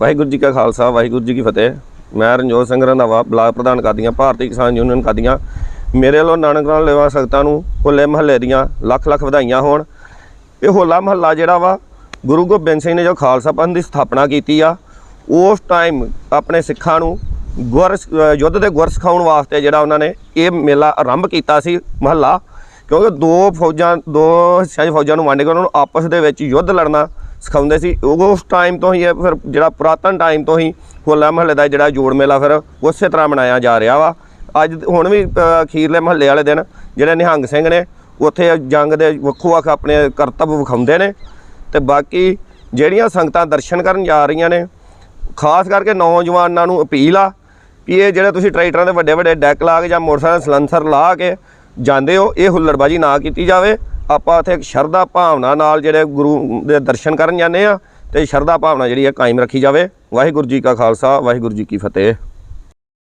ਵਾਹਿਗੁਰੂ ਜੀ ਕਾ ਖਾਲਸਾ, ਵਾਹਿਗੁਰੂ ਜੀ ਕੀ ਫਤਿਹ। ਮੈਂ ਰਣਜੋਤ ਸਿੰਘ ਰੰਧਾਵਾ, ਬਲਾਕ ਪ੍ਰਧਾਨ ਕਾਦੀਆਂ, ਭਾਰਤੀ ਕਿਸਾਨ ਯੂਨੀਅਨ ਕਾਦੀਆਂ। ਮੇਰੇ ਵੱਲੋਂ ਨਾਨਕ ਲੇਵਾ ਸੰਗਤਾਂ ਨੂੰ ਹੋਲੇ ਮਹੱਲੇ ਦੀਆਂ ਲੱਖ ਲੱਖ ਵਧਾਈਆਂ ਹੋਣ। ਇਹ ਹੋਲਾ ਮਹੱਲਾ ਜਿਹੜਾ ਵਾ, ਗੁਰੂ ਗੋਬਿੰਦ ਸਿੰਘ ਨੇ ਜੋ ਖਾਲਸਾ ਪੰਥ ਦੀ ਸਥਾਪਨਾ ਕੀਤੀ ਆ, ਉਸ ਟਾਈਮ ਆਪਣੇ ਸਿੱਖਾਂ ਨੂੰ ਗੁਰ, ਯੁੱਧ ਦੇ ਗੁਰ ਸਿਖਾਉਣ ਵਾਸਤੇ ਜਿਹੜਾ ਉਹਨਾਂ ਨੇ ਇਹ ਮੇਲਾ ਆਰੰਭ ਕੀਤਾ ਸੀ ਮਹੱਲਾ। ਕਿਉਂਕਿ ਦੋ ਫੌਜਾਂ, ਦੋ ਹਿੱਸਿਆਂ 'ਚ ਫੌਜਾਂ ਨੂੰ ਵੰਡ ਕੇ ਉਹਨਾਂ ਨੂੰ ਆਪਸ ਦੇ ਵਿੱਚ ਯੁੱਧ ਲੜਨਾ ਸਿਖਾਉਂਦੇ ਸੀ। ਉਸ ਟਾਈਮ ਤੋਂ ਹੀ ਇਹ ਫਿਰ ਜਿਹੜਾ ਪੁਰਾਤਨ ਟਾਈਮ ਤੋਂ ਹੀ ਹੋਲਾ ਮਹੱਲੇ ਦਾ ਜਿਹੜਾ ਜੋੜ ਮੇਲਾ ਫਿਰ ਉਸੇ ਤਰ੍ਹਾਂ ਮਨਾਇਆ ਜਾ ਰਿਹਾ ਵਾ। ਅੱਜ ਹੁਣ ਵੀ ਅਖੀਰਲੇ ਮਹੱਲੇ ਵਾਲੇ ਦਿਨ ਜਿਹੜੇ ਨਿਹੰਗ ਸਿੰਘ ਨੇ, ਉੱਥੇ ਜੰਗ ਦੇ ਵੱਖੋ ਵੱਖ ਆਪਣੇ ਕਰਤੱਵ ਵਿਖਾਉਂਦੇ ਨੇ। ਤੇ ਬਾਕੀ ਜਿਹੜੀਆਂ ਸੰਗਤਾਂ ਦਰਸ਼ਨ ਕਰਨ ਜਾ ਰਹੀਆਂ ਨੇ, ਖਾਸ ਕਰਕੇ ਨੌਜਵਾਨਾਂ ਨੂੰ ਅਪੀਲ ਆ ਕਿ ਇਹ ਜਿਹੜੇ ਤੁਸੀਂ ਟਰੈਕਟਰਾਂ ਦੇ ਵੱਡੇ ਵੱਡੇ ਡੈਕ ਲਾ ਕੇ ਜਾਂ ਮੋਟਰਸਾਈਕਲ ਸਲੰਸਰ ਲਾ ਕੇ ਜਾਂਦੇ ਹੋ, ਇਹ ਹੁੱਲੜਬਾਜੀ ਨਾ ਕੀਤੀ ਜਾਵੇ। ਆਪਾਂ ਇੱਥੇ ਸ਼ਰਧਾ ਭਾਵਨਾ ਨਾਲ ਜਿਹੜੇ ਗੁਰੂ ਦੇ ਦਰਸ਼ਨ ਕਰਨ ਜਾਂਦੇ ਆ ਤੇ ਸ਼ਰਧਾ ਭਾਵਨਾ ਜਿਹੜੀ ਹੈ ਕਾਇਮ ਰੱਖੀ ਜਾਵੇ। ਵਾਹਿਗੁਰੂ ਜੀ ਕਾ ਖਾਲਸਾ, ਵਾਹਿਗੁਰੂ ਜੀ ਕੀ ਫਤਿਹ।